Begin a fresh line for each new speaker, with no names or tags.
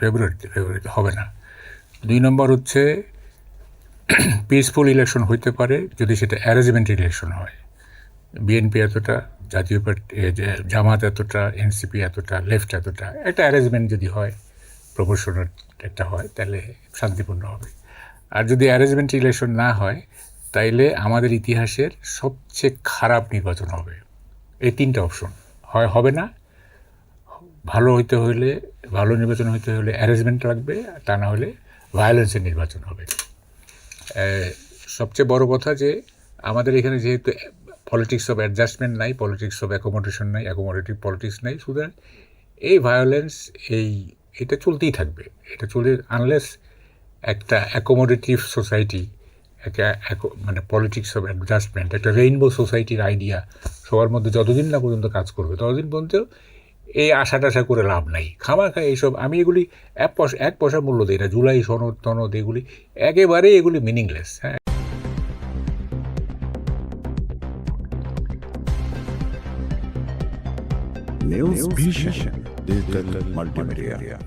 ফেব্রুয়ারিতে ফেব্রুয়ারিতে হবে না। দুই নম্বর হচ্ছে পিসফুল ইলেকশন হইতে পারে যদি সেটা অ্যারেঞ্জমেন্ট ইলেকশন হয়। বিএনপি এতটা, জাতীয় পার্টি জামাত এতটা এনসিপি এতটা লেফট এতটা, একটা অ্যারেঞ্জমেন্ট যদি হয় প্রপোর্শনাল একটা হয়, তাহলে শান্তিপূর্ণ হবে। আর যদি অ্যারেঞ্জমেন্ট ইলেকশন না হয়, তাইলে আমাদের ইতিহাসের সবচেয়ে খারাপ নির্বাচন হবে। এই তিনটা অপশন হয়, হবে না ভালো হইতে হলে ভালো নির্বাচন হইতে হলে অ্যারেঞ্জমেন্ট লাগবে তা না হলে ভায়োলেন্সের নির্বাচন হবে। সবচেয়ে বড় কথা যে, আমাদের এখানে যেহেতু পলিটিক্স অফ অ্যাডজাস্টমেন্ট নাই পলিটিক্স অফ অ্যাকোমোডেশন নাই অ্যাকোমোডেটিভ পলিটিক্স নাই, সুতরাং এই ভায়োলেন্স এই, এটা চলতেই থাকবে। এটা চলে আনলেস একটা অ্যাকোমোডেটিভ সোসাইটি একটা মানে পলিটিক্স অফ অ্যাডজাস্টমেন্ট একটা রেইনবো সোসাইটির আইডিয়া সবার মধ্যে যতদিন না পর্যন্ত কাজ করবে, ততদিন পর্যন্ত এই আশা টাশা করে লাভ নাই। খামাখা এইসব আমি এগুলি এক পয়সা এক পয়সা মূল্য দিই না। জুলাই সনদ তনদ এগুলি একেবারেই এগুলি মিনিংলেস হ্যাঁ।
News Vision, Digital Multimedia.